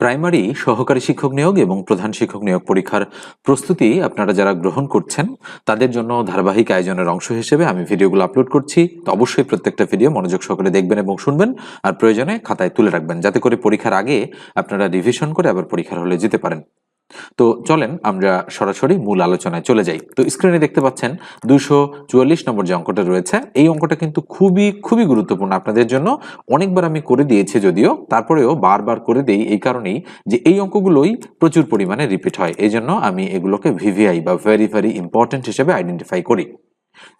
Primary, সহকারী শিক্ষক নিয়োগ এবং প্রধান শিক্ষক নিয়োগ পরীক্ষার প্রস্তুতি আপনারা যারা গ্রহণ করছেন, তাদের জন্য ধারাবাহিক আয়োজনের অংশ হিসেবে আমি ভিডিওগুলো আপলোড করছি। অবশ্যই প্রত্যেকটা ভিডিও মনোযোগ সহকারে দেখবেন এবং শুনবেন আর প্রয়োজনে খাতায় তুলে রাখবেন। যাতে করে পরীক্ষার আগে আপনারা রিভিশন করে আবার পরীক্ষার হলে যেতে পারেন। তো চলেন আমরা সরাসরি মূল আলোচনায় চলে যাই। তো স্ক্রিনে দেখতে পাচ্ছেন দুশো চুয়াল্লিশ নম্বর যে অঙ্কটা রয়েছে, এই অঙ্কটা কিন্তু খুবই খুবই গুরুত্বপূর্ণ আপনাদের জন্য। অনেকবার আমি করে দিয়েছি যদিও, তারপরেও বারবার করে দেই এই কারণেই যে এই অঙ্কগুলোই প্রচুর পরিমাণে রিপিট হয়। এই জন্য আমি এগুলোকে ভিভিআই বা ভেরি ভেরি ইম্পর্টেন্ট হিসেবে আইডেন্টিফাই করি।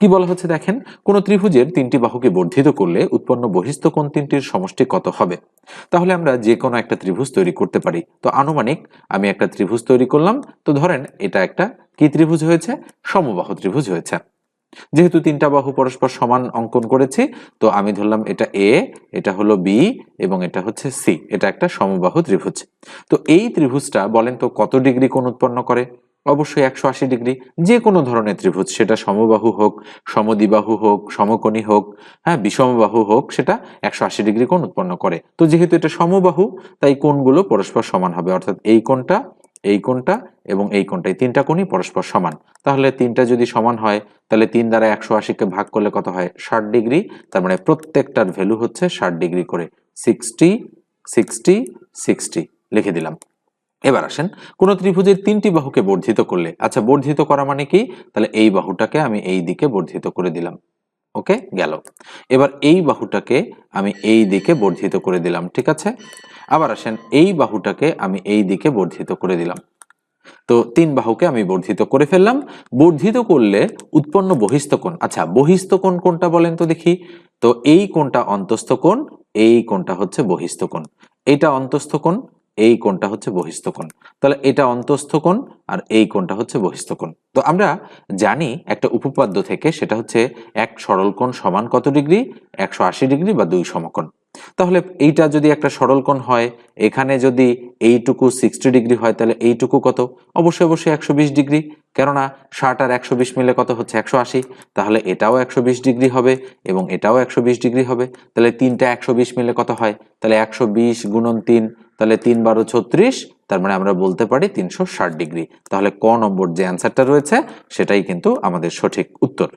কি বলা হচ্ছে দেখেন? কোন ত্রিভুজের তিনটি বাহুকে বর্ধিত করলে উৎপন্ন বহিস্থ কোণ তিনটির সমষ্টি কত হবে? তাহলে আমরা যে কোনো একটা ত্রিভুজ তৈরি করতে পারি। তো আনুমানিক আমি একটা ত্রিভুজ তৈরি করলাম, তো ধরেন এটা একটা কি ত্রিভুজ হয়েছে? সমবাহু ত্রিভুজ হয়েছে। যেহেতু তিনটা বাহু পরস্পর সমান অঙ্কন করেছি, তো আমি ধরলাম এটা এ এটা হলো বি এবং এটা হচ্ছে সি এটা একটা সমবাহু ত্রিভুজ। তো এই ত্রিভুজটা বলেন তো কত ডিগ্রি কোণ উৎপন্ন করে? অবশ্যই একশো আশি ডিগ্রি যে কোনো ধরনের ত্রিভুজ, সেটা সমবাহু হোক সমদিবাহু হোক, সমকোণী হোক হ্যাঁ বিষমবাহু হোক, সেটা একশো আশি ডিগ্রি কোণ উৎপন্ন করে। তো যেহেতু এটা সমবাহু, তাই কোণগুলো পরস্পর সমান হবে, অর্থাৎ এই কোণটা এই কোণটা এবং এই কোণটা, এই তিনটা কোণই পরস্পর সমান। তাহলে তিনটা যদি সমান হয়, তাহলে তিন দ্বারা একশো আশিকে ভাগ করলে কত হয়? ষাট ডিগ্রি, তার মানে প্রত্যেকটার ভ্যালু হচ্ছে ষাট ডিগ্রি করে। সিক্সটি সিক্সটি সিক্সটি, লিখে দিলাম। এবার আসেন, কোন ত্রিভুজের তিনটি বাহুকে বর্ধিত করলে আচ্ছা বর্ধিত করা মানে কি? তাহলে এই বাহুটাকে আমি এই দিকে বর্ধিত করে দিলাম, ওকে? গেল। এবার এই বাহুটাকে আমি এই দিকে বর্ধিত করে দিলাম, ঠিক আছে? আবার আসেন, এই বাহুটাকে আমি এই দিকে বর্ধিত করে দিলাম। তো তিন বাহুকে আমি বর্ধিত করে ফেললাম। বর্ধিত করলে উৎপন্ন বহিস্থ কোণ আচ্ছা বহিস্থ কোণ কোনটা বলেন তো দেখি? তো এই কোণটা অন্তস্থ কোণ, এই কোণটা হচ্ছে বহিস্থ কোণ। এইটা অন্তস্থ কোণ এই কোণটা হচ্ছে বহিস্থ কোণ। তাহলে এটা অন্তস্থ কোণ আর এই কোণটা হচ্ছে বহিস্থ কোণ। তো আমরা জানি একটা উপপাদ্য থেকে সেটা হচ্ছে এক সরল কোণ সমান কত ডিগ্রি? একশো আশি ডিগ্রি বা দুই সমকোণ। তাহলে এইটা যদি একটা সরল কোণ হয়, এখানে যদি এইটুকু সিক্সটি ডিগ্রি হয়, তাহলে এইটুকু কত? অবশ্যই অবশ্যই একশো বিশ ডিগ্রি। কেননা ষাট আর একশো বিশ মিলে কত হচ্ছে? একশো আশি। তাহলে এটাও একশো বিশ ডিগ্রি হবে এবং এটাও একশো বিশ ডিগ্রি হবে। তাহলে তিনটা একশো বিশ মিলে কত হয়? তাহলে একশো বিশ গুণন তিন তাহলে তিন বারো ছত্রিশ, তার মানে আমরা বলতে পারি তিনশো ষাট ডিগ্রি। তাহলে ক নম্বর যে অ্যান্সারটা রয়েছে, সেটাই কিন্তু আমাদের সঠিক উত্তর।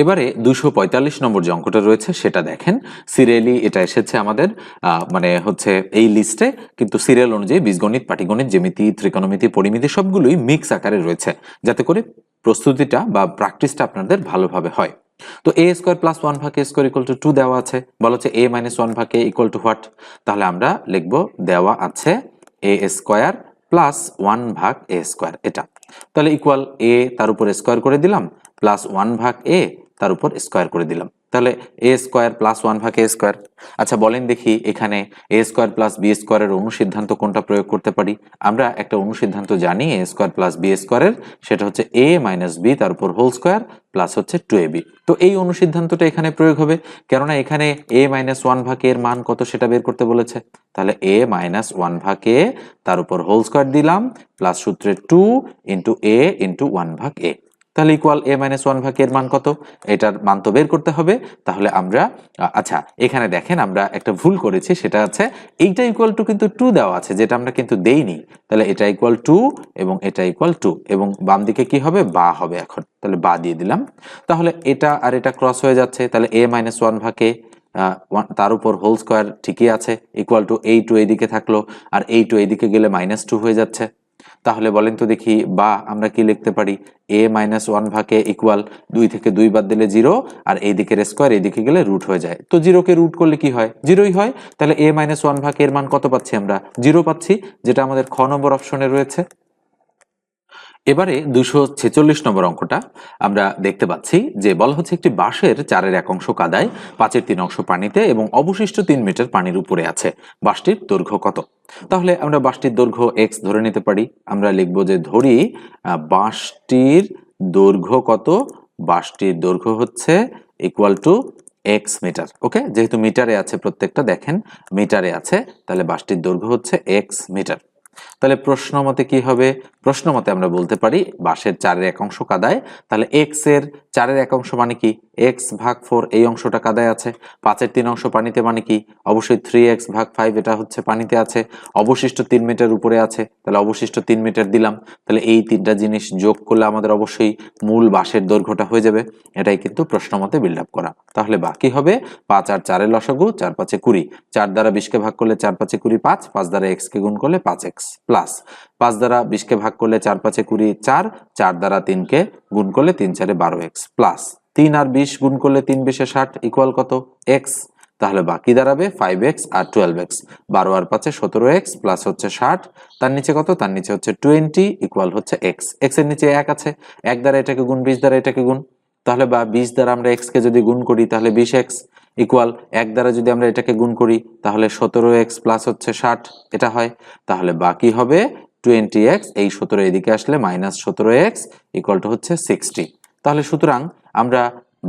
এবারে দুশো পঁয়তাল্লিশ নম্বর যে অঙ্কটা রয়েছে, সেটা দেখেন। সিরিয়ালি এটা এসেছে আমাদের মানে হচ্ছে এই লিস্টে, কিন্তু সিরিয়াল অনুযায়ী বীজগণিত, পাটিগণিত, জ্যামিতি, ত্রিকোণমিতি, পরিমিতি সবগুলোই মিক্স আকারে রয়েছে। যাতে করে প্রস্তুতিটা বা প্র্যাকটিসটা আপনাদের ভালোভাবে হয়। তো এ স্কোয়ার প্লাস ওয়ান ভাগ A square equal to two দেওয়া আছে। বলা হচ্ছে এ মাইনাস ওয়ান ভাগ ইকুয়াল টু হোয়াট তাহলে আমরা লিখব দেওয়া আছে এ স্কোয়ার প্লাস ওয়ান ভাগ এ স্কোয়ার এটা। তাহলে ইকুয়াল এ তার উপর স্কোয়ার করে দিলাম প্লাস ওয়ান ভাগ এ তার উপর স্কোয়ার করে দিলাম। তাহলে এ স্কোয়ার প্লাস ওয়ান ভাগ এ স্কোয়ার আচ্ছা বলেন দেখি এখানে এ স্কোয়ার প্লাস বি স্কোয়ারের অনুসিদ্ধান্ত কোনটা প্রয়োগ করতে পারি? আমরা একটা অনুসিদ্ধান্ত জানি এ স্কোয়ার প্লাস বি স্কোয়ারের সেটা হচ্ছে এ মাইনাস বি তার উপর হোল স্কোয়ার প্লাস হচ্ছে টু এ বি তো এই অনুসিদ্ধান্তটা এখানে প্রয়োগ হবে, কেননা এখানে এ মাইনাস ওয়ান ভাগ এর মান কত সেটা বের করতে বলেছে। তাহলে এ মাইনাস ওয়ান ভাগ এ তার উপর হোল স্কোয়ার দিলাম প্লাস সূত্রে two into A into one ভাগ এ তাহলে ইকুয়াল এ মাইনাস ওয়ান ভাগ এর মান কত? এটার মান তো বের করতে হবে। তাহলে আমরা আচ্ছা এখানে দেখেন আমরা একটা ভুল করেছি, সেটা আছে এইটা ইকুয়াল টু কিন্তু টু দেওয়া আছে, যেটা আমরা কিন্তু দেইনি। তাহলে এটা ইকুয়াল টু এবং এটা ইকুয়াল টু এবং বাম দিকে কি হবে? বা হবে এখন। তাহলে বা দিয়ে দিলাম। তাহলে এটা আর এটা ক্রস হয়ে যাচ্ছে। তাহলে এ মাইনাস ওয়ান ভাগে তার উপর হোল স্কোয়ার ঠিকই আছে। ইকুয়াল টু এই টু এইদিকে থাকল। আর এই টু এইদিকে গেলে মাইনাস টু হয়ে যাচ্ছে। তাহলে বলেন তো দেখি, বা আমরা কি লিখতে পারি? এ মাইনাস ওয়ান ভাগে ইকুয়াল দুই থেকে দুই বাদ দিলে জিরো আর এই দিকের স্কোয়ার এই দিকে গেলে রুট হয়ে যায়। তো জিরোকে রুট করলে কি হয়? জিরোই হয়। তাহলে এ মাইনাস ওয়ান ভাগ এর মান কত পাচ্ছি আমরা? জিরো পাচ্ছি, যেটা আমাদের খ নম্বর অপশনে রয়েছে। এবারে দুশো ছেচল্লিশ নম্বর অঙ্কটা আমরা দেখতে পাচ্ছি যে বলা হচ্ছে একটি বাঁশের চারের এক অংশ কাদায়, পাঁচের তিন অংশ পানিতে এবং অবশিষ্ট তিন মিটার পানির উপরে আছে। বাঁশটির দৈর্ঘ্য কত? তাহলে আমরা বাঁশটির দৈর্ঘ্য এক্স ধরে নিতে পারি। আমরা লিখব যে ধরি বাঁশটির দৈর্ঘ্য কত? বাঁশটির দৈর্ঘ্য হচ্ছে equal to X metre okay যেহেতু মিটারে আছে প্রত্যেকটা, দেখেন, মিটারে আছে, তাহলে বাঁশটির দৈর্ঘ্য হচ্ছে এক্স মিটার তাহলে প্রশ্ন মতে কি হবে? প্রশ্ন মতে আমরা বলতে পারি বাঁশের চারের এক অংশ কাদায়। তাহলে এক্সের চারের এক অংশ মানে কি? এক্স ভাগ ফোর এই অংশটা কাদায় আছে। পাঁচের তিন অংশ পানিতে মানে কি? অবশ্যই থ্রি এক্স ভাগ ফাইভ এটা হচ্ছে পানিতে আছে। অবশিষ্ট তিন মিটার উপরে আছে। তাহলে অবশিষ্ট তিন মিটার দিলাম। তাহলে এই তিনটা জিনিস যোগ করলে আমাদের অবশ্যই মূল বাঁশের দৈর্ঘ্যটা হয়ে যাবে। এটাই কিন্তু প্রশ্ন মতে বিল্ড আপ করা। তাহলে বাকি হবে পাঁচ আর চারের লসাগু, চার পাঁচে কুড়ি। চার দ্বারা বিশকে ভাগ করলে চার পাঁচে কুড়ি পাঁচ পাঁচ দ্বারা এক্স কে গুণ করলে পাঁচ এক্স প্লাস পাঁচ দ্বারা বিশকে ভাগ করলে চার, পাঁচে কুড়ি, চার। চার দ্বারা তিনকে গুণ করলে তিন চারে বারো এক্স প্লাস তিন আর বিশ গুণ করলে তিন বিশে ষাট ইকুয়াল কত? এক্স তাহলে বাকি দাঁড়াবে ফাইভ এক্স আর টুয়েলভ এক্স বারো আর পাঁচে সতেরো এক্স প্লাস হচ্ছে ষাট। তার নিচে কত? তার নিচে হচ্ছে টোয়েন্টি ইকুয়াল হচ্ছে এক্স এক্সের নিচে এক আছে। এক দ্বারা এটাকে গুণ, বিশ দ্বারা এটাকে গুণ। তাহলে বা বিশ দ্বারা আমরা এক্স কে যদি গুণ করি তাহলে বিশ এক্স ইকুয়াল এক দ্বারা যদি আমরা এটাকে গুণ করি, তাহলে সতেরো এক্স প্লাস হচ্ছে ষাট, এটা হয়। তাহলে বাকি হবে টোয়েন্টি এক্স এই সতেরো এদিকে আসলে মাইনাস সতেরো এক্স ইকুয়াল টু হচ্ছে সিক্সটি তাহলে সুতরাং আমরা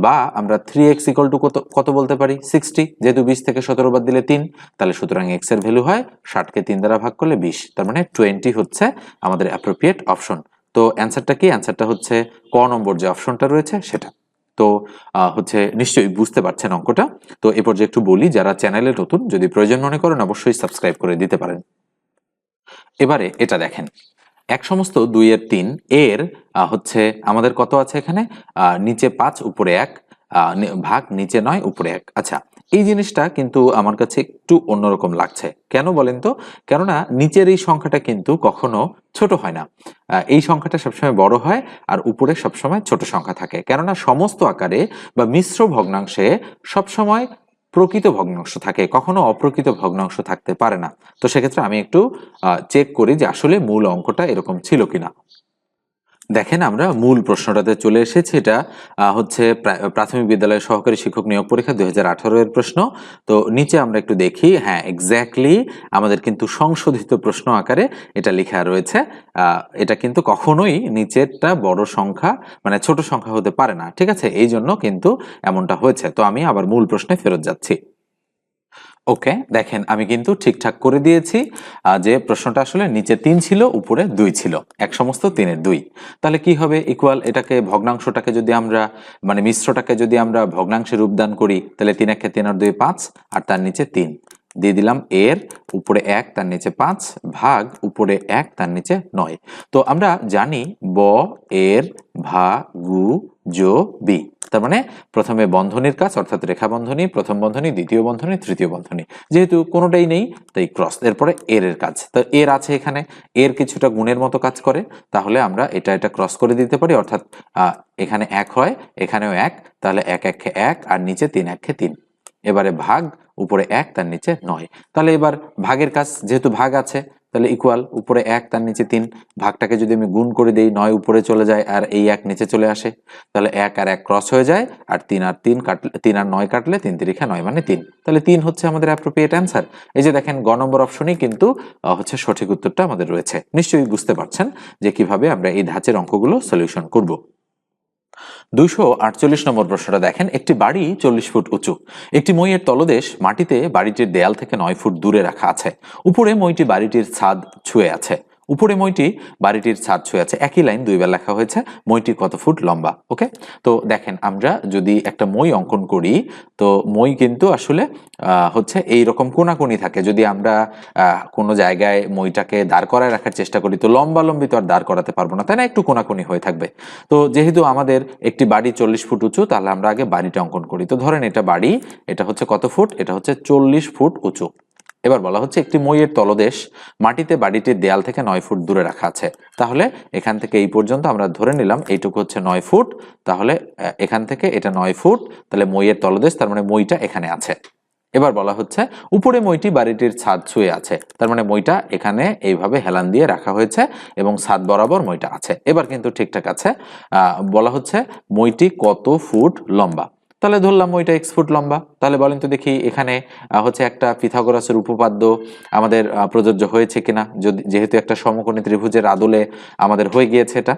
বা আমরা থ্রি এক্স ইকুয়াল টু কত কত বলতে পারি? সিক্সটি যেহেতু বিশ থেকে সতেরো বাদ দিলে তিন, তাহলে সুতরাং এক্সের ভ্যালু হয় ষাটকে তিন দ্বারা ভাগ করলে বিশ, তার মানে টোয়েন্টি হচ্ছে আমাদের অ্যাপ্রোপ্রিয়েট অপশন তো অ্যান্সারটা কি? অ্যান্সারটা হচ্ছে ক নম্বর যে অপশনটা রয়েছে, সেটা। তো হচ্ছে নিশ্চয়ই বুঝতে পারছেন অঙ্কটা। তো এ পর্যায়ে একটু বলি, যারা চ্যানেলে নতুন, যদি প্রয়োজন মনে করেন অবশ্যই সাবস্ক্রাইব করে দিতে পারেন। এবারে এটা দেখেন, এক সমস্ত দুই এর তিন, এর হচ্ছে আমাদের কত আছে এখানে? নিচে পাঁচ, উপরে এক ভাগ নিচে নয়, উপরে এক। আচ্ছা এই জিনিসটা কিন্তু আমার কাছে একটু অন্যরকম লাগছে। কেন বলেন তো? কেননা নিচের এই সংখ্যাটা কিন্তু কখনো ছোট হয় না। এই সংখ্যাটা সবসময় বড় হয় আর উপরে সবসময় ছোট সংখ্যা থাকে। কেননা সমস্ত আকারে বা মিশ্র ভগ্নাংশে সবসময় প্রকৃত ভগ্নাংশ থাকে। কখনো অপ্রকৃত ভগ্নাংশ থাকতে পারে না। তো সেক্ষেত্রে আমি একটু চেক করি যে আসলে মূল অঙ্কটা এরকম ছিল কিনা। দেখেন আমরা মূল প্রশ্নটাতে চলে এসেছি, এটা হচ্ছে প্রা- প্রাথমিক বিদ্যালয়ের সহকারী শিক্ষক নিয়োগ পরীক্ষা দুই এর প্রশ্ন। তো নিচে আমরা একটু দেখি হ্যাঁ এক্স্যাক্টলি আমাদের কিন্তু সংশোধিত প্রশ্ন আকারে এটা লেখা রয়েছে। এটা কিন্তু কখনোই নিচেরটা বড় সংখ্যা মানে ছোট সংখ্যা হতে পারে না, ঠিক আছে? এই জন্য কিন্তু এমনটা হয়েছে। তো আমি আবার মূল প্রশ্নে ফেরত যাচ্ছি। ওকে, দেখেন আমি কিন্তু ঠিকঠাক করে দিয়েছি যে প্রশ্নটা আসলে নিচে তিন ছিল, উপরে দুই ছিল, এক সমস্ত তিনের দুই। তাহলে কি হবে ইকুয়াল এটাকে ভগ্নাংশটাকে যদি আমরা মানে মিশ্রটাকে যদি আমরা ভগ্নাংশে রূপদান করি, তাহলে তিন একে তিন আর দুই পাঁচ, আর তার নিচে তিন। দিয়ে দিলাম এর, উপরে এক, তার নিচে পাঁচ, ভাগ, উপরে এক, তার নিচে নয়। তো আমরা জানি ব, এর, ভা, গু, জো, বি। তার মানে প্রথমে বন্ধনীর কাজ, অর্থাৎ রেখা বন্ধনী, প্রথম বন্ধনী, দ্বিতীয় বন্ধনী, তৃতীয় বন্ধনী। যেহেতু কোনোটাই নেই, তাই ক্রস এরপরে এর এর কাজ। তো এর আছে এখানে, এর কিছুটা গুণের মতো কাজ করে, তাহলে আমরা এটা এটা ক্রস করে দিতে পারি, অর্থাৎ এখানে এক হয়, এখানেও এক, তাহলে এক একে এক, আর নিচে তিন একে তিন। এবারে ভাগ, উপরে এক, তার নিচে নয়। তাহলে এবার ভাগের কাজ, যেহেতু ভাগ আছে তাহলে ইকুয়াল উপরে এক, তার নিচে তিন। ভাগটাকে যদি আমি গুণ করে দেই, নয় উপরে চলে যায় আর এই এক নিচে চলে আসে, তাহলে এক আর এক ক্রস হয়ে যায় আর তিন আর তিন কাটলে, তিন আর নয় কাটলে তিন তিরিখা নয় মানে তিন। তাহলে তিন হচ্ছে আমাদের অ্যাপ্রোপ্রিয়েট অ্যান্সার এই যে দেখেন, গ নম্বর অপশনই কিন্তু হচ্ছে সঠিক উত্তরটা আমাদের রয়েছে। নিশ্চয়ই বুঝতে পারছেন যে কীভাবে আমরা এই ধাঁচের অঙ্কগুলো সলিউশন করব। দুইশো আটচল্লিশ নম্বর প্রশ্নটা দেখেন, একটি বাড়ি চল্লিশ ফুট উঁচু, একটি মইয়ের তলদেশ মাটিতে বাড়িটির দেয়াল থেকে নয় ফুট দূরে রাখা আছে, উপরে মইটি বাড়িটির ছাদ ছুঁয়ে আছে। উপরে মইটি, বাড়িটির ছাদ ছুঁয়ে আছে, একই লাইন দুইবার লেখা হয়েছে, মইটি কত ফুট লম্বা, ওকে? তো দেখেন, আমরা যদি একটা মই অঙ্কন করি, তো মই কিন্তু আসলে হচ্ছে এই রকম কোনাকুনি থাকে। যদি আমরা কোনো জায়গায় মইটাকে দাঁড় করায় রাখার চেষ্টা করি, তো লম্বা লম্বি তো আর দাঁড় করাতে পারব না, তাই না? একটু কোনাকুনি হয়ে থাকবে। তো যেহেতু আমাদের একটি বাড়ি চল্লিশ ফুট উঁচু, তাহলে আমরা আগে বাড়িটা অঙ্কন করি। তো ধরেন এটা বাড়ি, এটা হচ্ছে কত ফুট? এটা হচ্ছে চল্লিশ ফুট উঁচু। এবার বলা হচ্ছে একটি মইয়ের তলদেশ মাটিতে বাড়িটির দেয়াল থেকে নয় ফুট দূরে রাখা আছে। তাহলে এখান থেকে এই পর্যন্ত আমরা ধরে নিলাম এইটুকু হচ্ছে নয় ফুট। তাহলে এখান থেকে এটা নয় ফুট। তাহলে মইয়ের তলদেশ, তার মানে মইটা এখানে আছে। এবার বলা হচ্ছে উপরে মইটি বাড়িটির ছাদ ছুঁয়ে আছে। তার মানে মইটা এখানে এইভাবে হেলান দিয়ে রাখা হয়েছে এবং ছাদ বরাবর মইটা আছে। এবার কিন্তু ঠিকঠাক আছে বলা হচ্ছে মইটি কত ফুট লম্বা? তাহলে ধরলাম ওইটা এক্স ফুট লম্বা। তাহলে বলেন তো দেখি এখানে হচ্ছে একটা পিথাগোরাসের উপপাদ্য আমাদের প্রযোজ্য হয়েছে কিনা। যদি, যেহেতু একটা সমকোণী ত্রিভুজের আদলে আমাদের হয়ে গিয়েছে এটা।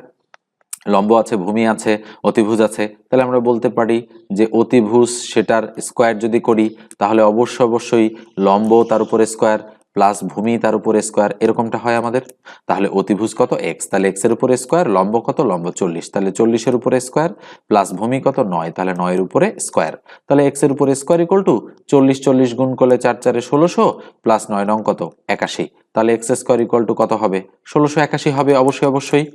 লম্ব আছে, ভূমি আছে, অতিভুজ আছে। তাহলে আমরা বলতে পারি যে অতিভুজ সেটার স্কোয়ার যদি করি, তাহলে অবশ্য অবশ্যই লম্ব তার উপরে স্কোয়ার প্লাস ভূমি তার উপর স্কোয়ার এরকমটা হয় আমাদের। তাহলে অতিভুজ কত? এক্স তাহলে এক্সের উপর স্কোয়ার, লম্ব কত? লম্ব চল্লিশ। তাহলে চল্লিশের উপরে স্কোয়ার, প্লাস ভূমি কত? নয়। তাহলে নয়ের উপরে স্কোয়ার। তাহলে এক্সের উপরে স্কোয়ার ইকুয়াল টু চল্লিশ চল্লিশ গুণ করলে চার, চারে ষোলোশো, প্লাস নয় নং কত? একাশি। তাহলে এক্স স্কোয়ার ইকুয়াল টু কত হবে? ষোলোশো একাশি হবে অবশ্যই অবশ্যই।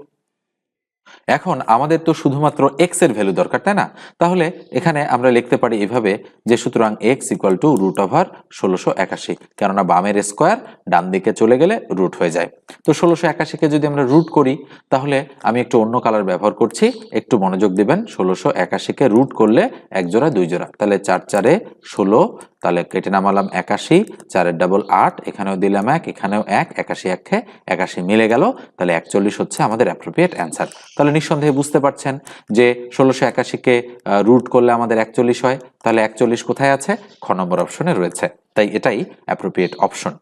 এখন আমাদের তো শুধুমাত্র এক্সের ভ্যালু দরকার, তাই না? তাহলে এখানে আমরা লিখতে পারি এভাবে যে সুতরাং x equal to root over ষোলোশো একাশি, কেননা বামের স্কোয়ার ডান দিকে চলে গেলে রুট হয়ে যায়। তো ষোলোশো একাশিকে যদি আমরা রুট করি, তাহলে আমি একটু অন্য কালার ব্যবহার করছি, একটু মনোযোগ দিবেন। ষোলোশো একাশিকে রুট করলে এক জোড়া, দুই জোড়া, তাহলে চার চারে ষোলো তাহলে কেটে নামালাম একাশি, চারের ডাবল আট, এখানেও দিলাম এক, এখানেও এক, একাশি একে, একাশি মিলে গেল, তাহলে একচল্লিশ হচ্ছে আমাদের অ্যাপ্রোপ্রিয়েট অ্যান্সার তাহলে নিঃসন্দেহে বুঝতে পারছেন যে ষোলোশো একাশিকে রুট করলে আমাদের একচল্লিশ হয়, তাহলে একচল্লিশ কোথায় আছে? খ নম্বর অপশনে রয়েছে। তাই এটাই অ্যাপ্রোপ্রিয়েট অপশন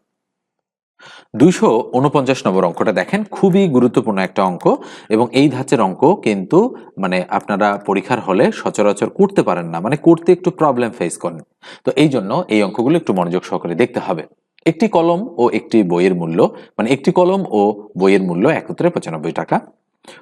দুইশো উনপঞ্চাশ নম্বর অঙ্কটা দেখেন, খুবই গুরুত্বপূর্ণ একটা অঙ্ক এবং এই ধাঁচের অঙ্ক কিন্তু মানে আপনারা পরীক্ষার হলে সচরাচর করতে পারেন না মানে করতে একটু প্রবলেম ফেস করেন। তো এই জন্য এই অঙ্কগুলো একটু মনোযোগ সহকারে দেখতে হবে। একটি কলম ও একটি বইয়ের মূল্য মানে একটি কলম ও বইয়ের মূল্য একত্রে পঁচানব্বই টাকা।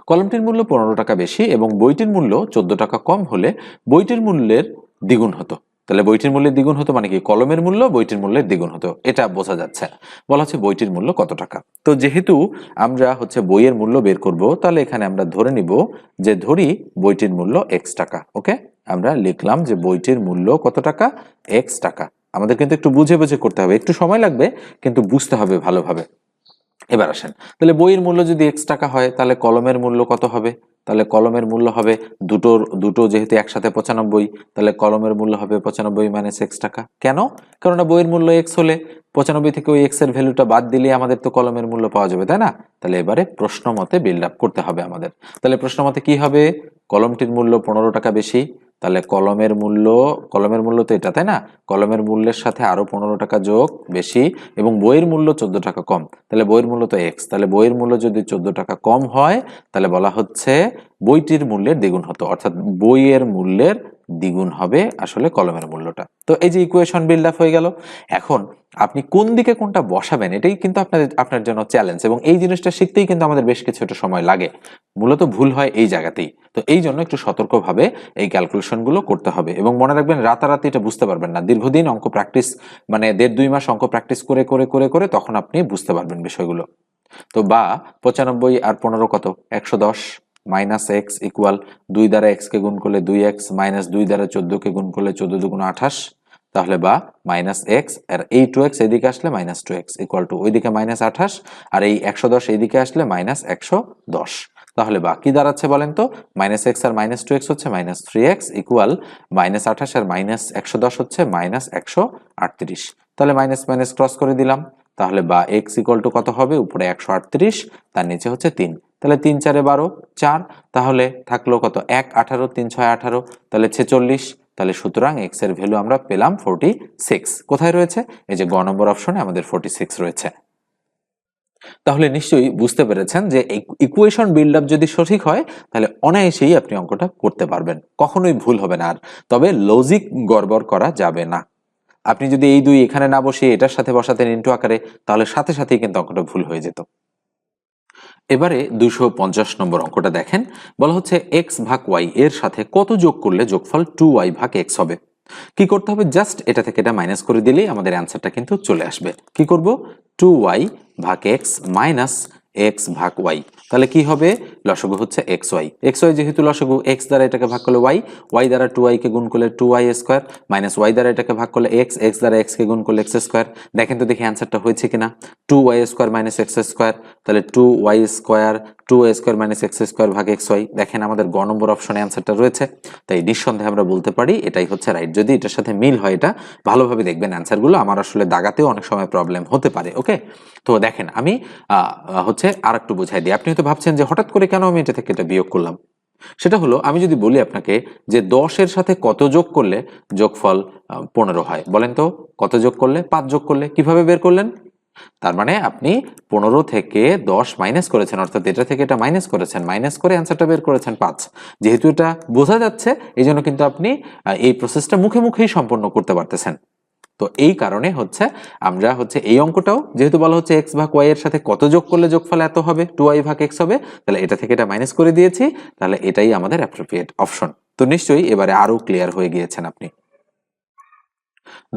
কলমটির মূল্য পনেরো টাকা বেশি এবং বইটির মূল্য চোদ্দ টাকা কম হলে বইটির মূল্যের দ্বিগুণ হতো। তাহলে বইটির মূল্যের দ্বিগুণ হতো মানে কি? কলমের মূল্য, বইটির মূল্যের দ্বিগুণ হতো। এটা বোঝা যাচ্ছে। বলা হচ্ছে বইটির মূল্য কত টাকা? তো যেহেতু আমরা হচ্ছে বইয়ের মূল্য বের করব, তাহলে এখানে আমরা ধরে নিব যে ধরি বইটির মূল্য এক্স টাকা, ওকে? আমরা লিখলাম যে বইটির মূল্য কত টাকা? এক্স টাকা। আমাদের কিন্তু একটু বুঝে বুঝে করতে হবে। একটু সময় লাগবে, কিন্তু বুঝতে হবে ভালোভাবে। এবার আসেন। তাহলে বইয়ের মূল্য যদি এক্স টাকা হয়, তাহলে কলমের মূল্য কত হবে? তাহলে কলমের মূল্য হবে দুটোর, দুটো যেহেতু একসাথে পঁচানব্বই, তাহলে কলমের মূল্য হবে পঁচানব্বই মাইনাস এক্স টাকা। কেন? কেননা বইয়ের মূল্য এক্স হলে পঁচানব্বই থেকে ওই এক্সের ভ্যালুটা বাদ দিলে আমাদের তো কলমের মূল্য পাওয়া যাবে, তাই না? তাহলে এবারে প্রশ্ন মতে বিল্ড আপ করতে হবে আমাদের। তাহলে প্রশ্ন মতে কি হবে? কলমটির মূল্য পনেরো টাকা বেশি তাহলে কলমের মূল্য কলমের মূল্য তো এটা, তাই না? কলমের মূল্যের সাথে আরও পনেরো টাকা যোগ বেশি এবং বইয়ের মূল্য চোদ্দ টাকা কম। তাহলে বইয়ের মূল্য তো এক্স তাহলে বইয়ের মূল্য যদি চোদ্দ টাকা কম হয়, তাহলে বলা হচ্ছে বইটির মূল্যের দ্বিগুণ হতো। অর্থাৎ বইয়ের মূল্যের দ্বিগুণ হবে আসলে কলমের মূল্যটা। তো এই যে ইকুয়েশন বিল্ড আপ হয়ে গেল, এখন আপনি কোন দিকে কোনটা বসাবেন এটাই কিন্তু আপনাদের, আপনার জন্য চ্যালেঞ্জ এবং এই জিনিসটা শিখতেই কিন্তু আমাদের বেশ কিছুটা সময় লাগে। মূলত ভুল হয় এই জায়গাতেই। তো এই জন্য একটু সতর্কভাবে এই ক্যালকুলেশনগুলো করতে হবে এবং মনে রাখবেন রাতারাতি এটা বুঝতে পারবেন না। দীর্ঘদিন অঙ্ক প্র্যাকটিস মানে দেড় দুই মাস অঙ্ক প্র্যাকটিস করে করে করে করে তখন আপনি বুঝতে পারবেন বিষয়গুলো। তো বা পঁচানব্বই আর পনেরো কত? একশো দশ? মাইনাস এক্স ইকুয়াল দুই দ্বারা এক্স কে গুণ করলে দুই এক্স মাইনাস দুই দ্বারা চোদ্দ কে গুণ করলে চোদ্দ দুগুণ আঠাশ, তাহলে বা মাইনাস এক্স, আর এই টু এক্স এদিকে আসলে minus two x equal to ওইদিকে মাইনাস আঠাশ, আর এই একশো দশ এইদিকে আসলে মাইনাস একশো দশ। তাহলে বা কি দাঁড়াচ্ছে বলেন তো? মাইনাস এক্স আর মাইনাস টু এক্স হচ্ছে minus three x equal minus আঠাশ আর মাইনাস একশো দশ হচ্ছে মাইনাস একশো আটত্রিশ। তাহলে মাইনাস মাইনাস ক্রস করে দিলাম। তাহলে বা এক্স ইকুয়াল টু কত হবে? উপরে একশো আটত্রিশ, তার নিচে হচ্ছে তিন। তাহলে তিন চারে বারো, চার। তাহলে থাকল কত? এক, আঠারো, তিন, ছয়, আঠারো। তাহলে ছেচল্লিশ। তাহলে সুতরাং এক্সের ভ্যালু আমরা পেলাম ফোরটি সিক্স কোথায় রয়েছে? এই যে গ নম্বর অপশনে আমাদের ফোরটি সিক্স রয়েছে। তাহলে নিশ্চয়ই বুঝতে পেরেছেন যে ইকুয়েশন বিল্ড আপ যদি সঠিক হয়, তাহলে অনায়াসেই আপনি অঙ্কটা করতে পারবেন। কখনোই ভুল হবে না আর। তবে লজিক গড়বড় করা যাবে না। আপনি যদি এই দুই এখানে না বসিয়ে এটার সাথে বসাতেন ইন্টু আকারে, তাহলে সাথে সাথেই কিন্তু অঙ্কটা ভুল হয়ে যেত। এবারে দুশো পঞ্চাশ নম্বর অঙ্কটা দেখেন। বলা হচ্ছে এক্স ভাগ ওয়াই এর সাথে কত যোগ করলে যোগফল টু ওয়াই ভাগ এক্স হবে? কি করতে হবে? জাস্ট এটা থেকে এটা মাইনাস করে দিলেই আমাদের অ্যান্সারটা কিন্তু চলে আসবে। কি করব? টু ওয়াই ভাগ এক্স মাইনাস এক্স ভাগ ওয়াই তাহলে কি হবে? লসগু হচ্ছে এক্স ওয়াই এক্স ওয়াই যেহেতু লসগু এক্স দ্বারা এটাকে ভাগ করলে ওয়াই ওয়াই দ্বারা টু ওয়াই কে গুণ করলে two y square minus y দ্বারা এটাকে ভাগ করলে এক্স এক্স দ্বারা এক্স কে গুণ করলে এক্স স্কোয়ার দেখেন তো দেখি অ্যান্সারটা হয়েছে কিনা। Two y square minus x square তাহলে two y square two square minus x square ভাগ এক্স ওয়াই দেখেন আমাদের গ নম্বর অপশনে অ্যান্সারটা রয়েছে। তাই নিঃসন্দেহে আমরা বলতে পারি এটাই হচ্ছে রাইট যদি এটার সাথে মিল হয় এটা, ভালোভাবে দেখবেন অ্যান্সারগুলো আমার আসলে দাগাতেও অনেক সময় প্রবলেম হতে পারে ওকে তো দেখেন আমি হচ্ছে আর একটু বোঝাই দিই। আপনি হয়তো ভাবছেন যে হঠাৎ করে কেন আমি এটা থেকে এটা বিয়োগ করলাম? সেটা হলো, আমি যদি বলি আপনাকে যে দশের সাথে কত যোগ করলে যোগফল পনেরো হয়? বলেন তো, কত যোগ করলে? পাঁচ যোগ করলে কীভাবে বের করলেন? তার মানে আপনি পনেরো থেকে দশ মাইনাস করেছেন, অর্থাৎ এটা থেকে এটা মাইনাস করেছেন মাইনাস করে অ্যান্সারটা বের করেছেন পাঁচ। যেহেতু এটা বোঝা যাচ্ছে এই কিন্তু আপনি এই প্রসেসটা মুখে মুখেই সম্পন্ন করতে পারতেছেন। তো এই কারণে হচ্ছে আমরা হচ্ছে এই অঙ্কটাও, যেহেতু বলা হচ্ছে এক্স ভাগ ওয়াই এর সাথে কত যোগ করলে যোগফল এত হবে? টু ওয়াই ভাগ এক্স হবে? তাহলে এটা থেকে এটা মাইনাস করে দিয়েছি, তাহলে এটাই আমাদের অ্যাপ্রোপ্রিয়েট অপশন তো নিশ্চয়ই এবারে আরও ক্লিয়ার হয়ে গিয়েছেন আপনি।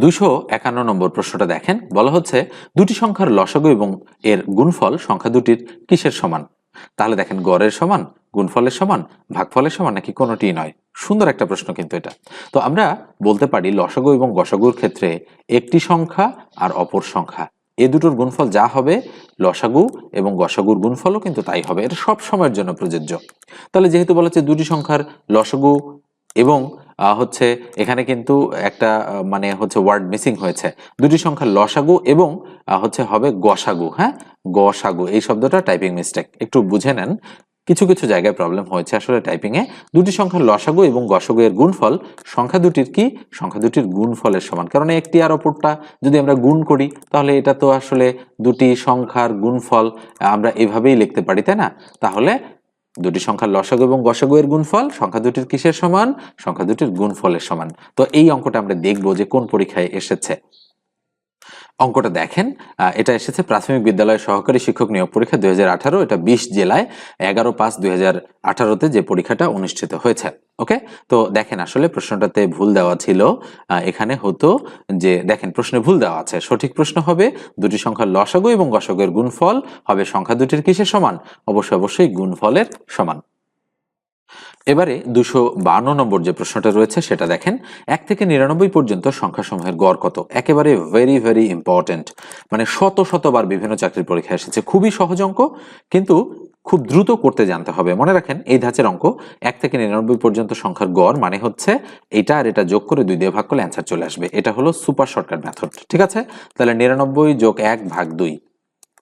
দুশো একান্ন নম্বর প্রশ্নটা দেখেন। বলা হচ্ছে দুটি সংখ্যার লসাগু এবং এর গুণফল সংখ্যা দুটির কিসের সমান? তাহলে দেখেন গড়ের সমান, গুণফলের সমান, ভাগফলের সমান নাকি কোনোটি নয়? সুন্দর একটা প্রশ্ন কিন্তু এটা। তো আমরা বলতে পারি লসাগু এবং গসাগুর ক্ষেত্রে একটি সংখ্যা আর অপর সংখ্যা। এ দুটোর গুণফল যা হবে, লসাগু এবং গসাগুর গুণফলও কিন্তু তাই হবে। এটা সব সময়ের জন্য প্রযোজ্য। তাহলে যেহেতু বলা হচ্ছে দুটি সংখ্যার লসাগু এবং হচ্ছে এখানে কিন্তু একটা মানে হচ্ছে ওয়ার্ড মিসিং হয়েছে। দুটি সংখ্যার লসাগু এবং হচ্ছে হবে গসাগু হ্যাঁ? গসাগু, এই শব্দটা টাইপিং মিস্টেক। একটু বুঝে নেন। কিছু কিছু জায়গায় প্রবলেম হয়েছে। আসলে টাইপিং এ দুটি সংখ্যার লসাগু এবং গসাগু এর গুণফল। সংখ্যা দুটির কি? সংখ্যা দুটির গুণফলের সমান। কারণ একটি আর অপরটা যদি আমরা গুণ করি, তাহলে এটা তো আসলে দুটি সংখ্যার গুণফল আমরা এভাবেই লিখতে পারি, তাই না? তাহলে দুটি সংখ্যার লসাগু এবং গসাগু এর গুণফল, সংখ্যা দুটির কিসের সমান? সংখ্যা দুটির গুণফলের সমান। তো এই অঙ্কটা আমরা দেখব যে কোন পরীক্ষায় এসেছে। অঙ্কটা দেখেন এটা এসেছে প্রাথমিক বিদ্যালয় সহকারী শিক্ষক নিয়োগ পরীক্ষা দুই হাজার আঠারো, এটা বিশ জেলায় এগারো পাঁচ দুই আঠারোতে যে পরীক্ষাটা অনুষ্ঠিত হয়েছে, ওকে? তো দেখেন আসলে প্রশ্নটাতে ভুল দেওয়া ছিল এখানে হতো যে, দেখেন প্রশ্নে ভুল দেওয়া আছে, সঠিক প্রশ্ন হবে দুটি সংখ্যার লসাগু এবং গসাগুয়ের গুণফল, হবে সংখ্যা দুটির কিসের সমান? অবশ্যই অবশ্যই গুণফলের সমান। এবারে দুশো বান্ন নম্বর যে প্রশ্নটা রয়েছে, সেটা দেখেন, এক থেকে নিরানব্বই পর্যন্ত সংখ্যাসমূহের গড় কত? একেবারে ভেরি ভেরি ইম্পর্টেন্ট মানে শত শতবার বিভিন্ন চাকরির পরীক্ষা এসেছে। খুবই সহজ অঙ্ক, কিন্তু খুব দ্রুত করতে জানতে হবে। মনে রাখেন, এই ধাঁচের অঙ্ক, এক থেকে নিরানব্বই পর্যন্ত সংখ্যার গড় মানে হচ্ছে এটা আর এটা যোগ করে দুই দিয়ে ভাগ করলে অ্যান্সার চলে আসবে। এটা হলো সুপার শর্টকাট মেথড ঠিক আছে? তাহলে নিরানব্বই যোগ এক ভাগ দুই।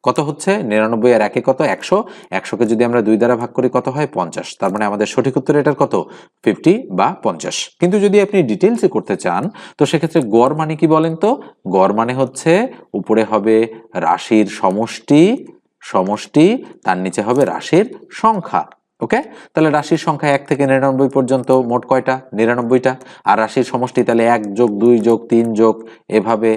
কত হচ্ছে? নিরানব্বই আর একে কত? একশো। একশোকে যদি আমরা দুই দ্বারা ভাগ করি, কত হয়? পঞ্চাশ। তার মানে আমাদের সঠিক উত্তর এটার কত? ফিফটি বা পঞ্চাশ। কিন্তু যদি আপনি ডিটেলসে করতে চান, তো সেক্ষেত্রে গড় মানে কি বলেন তো? গড় মানে হচ্ছে উপরে হবে রাশির সমষ্টি সমষ্টি, তার নিচে হবে রাশির সংখ্যা। ওকে তাহলে রাশির সংখ্যা এক থেকে নিরানব্বই পর্যন্ত মোট কয়টা? নিরানব্বইটা। আর রাশির সমষ্টি তাহলে এক যোগ দুই যোগ তিন যোগ, এভাবে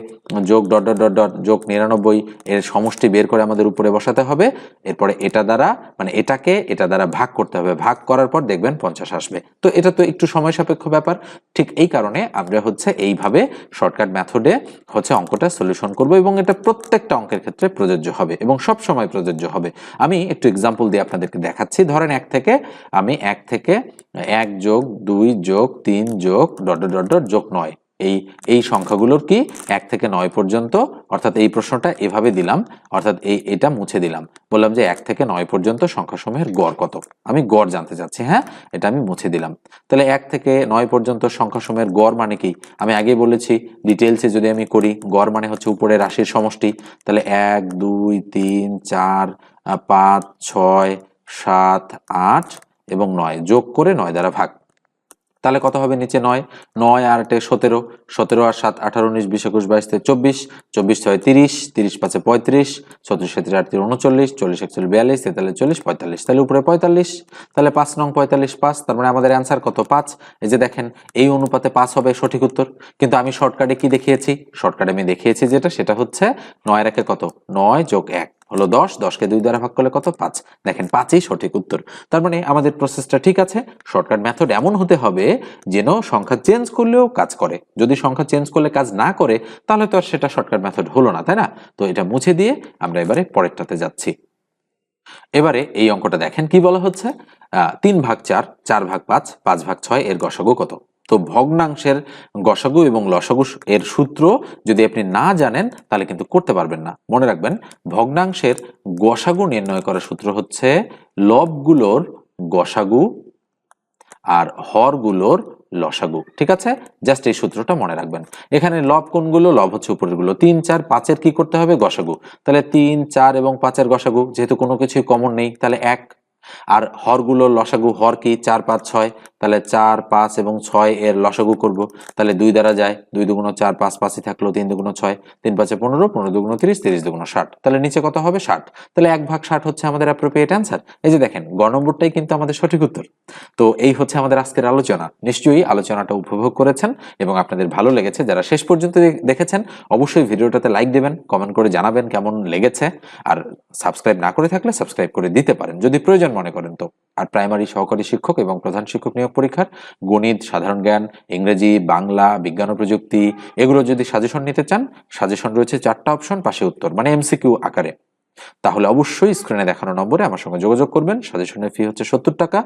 যোগ ডট ডট ডট ডট যোগ নিরানব্বই এর সমষ্টি বের করে আমাদের উপরে বসাতে হবে। এরপরে এটা দ্বারা মানে এটাকে এটা দ্বারা ভাগ করতে হবে। ভাগ করার পর দেখবেন পঞ্চাশ আসবে। তো এটা তো একটু সময় সাপেক্ষ ব্যাপার। ঠিক এই কারণে আমরা হচ্ছে এইভাবে শর্টকাট মেথডে হচ্ছে অঙ্কটা সলিউশন করব এবং এটা প্রত্যেকটা অঙ্কের ক্ষেত্রে প্রযোজ্য হবে এবং সব সময় প্রযোজ্য হবে। আমি একটু এক্সাম্পল দিয়ে আপনাদেরকে দেখাচ্ছি। ধরেন এক থেকে আমি এক থেকে এক যোগ দুই যোগ তিন যোগ ডট ডট ডট যোগ নয়। এই এই সংখ্যাগুলোর কি এক থেকে নয় পর্যন্ত? অর্থাৎ এই প্রশ্নটা এভাবে দিলাম, অর্থাৎ এই, এটা মুছে দিলাম। বললাম যে এক থেকে নয় পর্যন্ত সংখ্যাসমূহের গড় কত? আমি গড় জানতে চাচ্ছি হ্যাঁ? এটা আমি মুছে দিলাম। তাহলে এক থেকে নয় পর্যন্ত সংখ্যাসমূহের গড় মানে কি? আমি আগেই বলেছি ডিটেলসে যদি আমি করি, গড় মানে হচ্ছে উপরে রাশির সমষ্টি। তাহলে এক, দুই, তিন, চার পাঁচ, ছয় সাত, আট এবং নয়। যোগ করে নয় দ্বারা ভাগ। তাহলে কত হবে নিচে নয়? নয়, আটে সতেরো। সতেরো আর সাত, আঠারো, উনিশ, বিশ, একুশ, বাইশ, তেইশ, চব্বিশ। চব্বিশ, ছয়, তিরিশ। তিরিশ, পাঁচে পঁয়ত্রিশ। ছত্রিশ সাঁত্রিশ আটত্রিশ উনচল্লিশ। চল্লিশ, একচল্লিশ, বিয়াল্লিশ, তেতাল্লিশ, চল্লিশ, পঁয়তাল্লিশ। তাহলে উপরে পঁয়তাল্লিশ। তাহলে পাঁচ নং পঁয়তাল্লিশ পাঁচ, তার মানে আমাদের অ্যান্সার কত? পাঁচ। এই যে দেখেন, এই অনুপাতে পাঁচ হবে সঠিক উত্তর। কিন্তু আমি শর্টকাটে কি দেখিয়েছি? শর্টকাটে আমি দেখিয়েছি যেটা, সেটা হচ্ছে নয় রেখে কত? নয় যোগ এক। হলো দশ, দশকে দুই দ্বারা ভাগ করলে কত? পাঁচ। দেখেন, পাঁচই সঠিক উত্তর। তার মানে আমাদের প্রসেসটা ঠিক আছে। শর্টকাট মেথড এমন হতে হবে যেন সংখ্যা চেঞ্জ করলেও কাজ করে। যদি সংখ্যা চেঞ্জ করলে কাজ না করে, তাহলে তো আর সেটা শর্টকাট মেথড হলো না, তাই না? তো এটা মুছে দিয়ে আমরা এবারে পরেরটাতে যাচ্ছি। এবারে এই অঙ্কটা দেখেন কি বলা হচ্ছে? তিন ভাগ চার চার ভাগ পাঁচ পাঁচ ভাগ ছয়, এর গসাগু কত? তো ভগ্নাংশের গসাগু এবং লসাগু এর সূত্র যদি আপনি না জানেন, তাহলে কিন্তু করতে পারবেন না। মনে রাখবেন, ভগ্নাংশের গসাগু নির্ণয় করার সূত্র হচ্ছে লবগুলোর গসাগু আর হরগুলোর লসাগু। ঠিক আছে? জাস্ট এই সূত্রটা মনে রাখবেন। এখানে লব কোনগুলো? লব হচ্ছে উপরেরগুলো তিন, চার, পাঁচের কি করতে হবে? গসাগু। তাহলে তিন, চার এবং পাঁচের গসাগু, যেহেতু কোনো কিছুই কমন নেই, তাহলে এক আর হরগুলো লসাগু হর কি? চার, পাঁচ, ছয়? তাহলে চার, পাঁচ এবং ছয় এর লসাগু করব। তাহলে দুই দ্বারা যায়, দুই দুগুণ চার, পাঁচ, পাঁচই থাকল তিন দুগুণ ছয়, তিন পাঁচে পনেরো পনেরো দুগুণ তিরিশ তিরিশ দুগুণ ষাট। তাহলে নিচে কত হবে? ষাট। তাহলে এক ভাগ ষাট হচ্ছে আমাদের অ্যাপ্রোপ্রিয়েট অ্যান্সার এই যে দেখেন, গ নম্বরটাই কিন্তু আমাদের সঠিক উত্তর। তো এই হচ্ছে আমাদের আজকের আলোচনা। নিশ্চয়ই আলোচনাটা উপভোগ করেছেন এবং আপনাদের ভালো লেগেছে। যারা শেষ পর্যন্ত দেখেছেন, অবশ্যই ভিডিওটাতে লাইক দেবেন কমেন্ট করে জানাবেন কেমন লেগেছে। আর সাবস্ক্রাইব না করে থাকলে সাবস্ক্রাইব করে দিতে পারেন। যদি প্রয়োজন মনে করেন তো। আর প্রাইমারি সহকারী শিক্ষক এবং প্রধান শিক্ষক নিয়োগ পরীক্ষার গণিত, সাধারণ জ্ঞান, ইংরেজি, বাংলা, বিজ্ঞান ও প্রযুক্তি এগুলো যদি সাজেশন নিতে চান সাজেশন রয়েছে চারটা অপশন পাশে উত্তর মানে এমসিকিউ আকারে। তাহলে অবশ্যই স্ক্রিনে দেখানো নম্বরে আমার সঙ্গে যোগাযোগ করবেন। সাজেশনের ফি হচ্ছে সত্তর টাকা।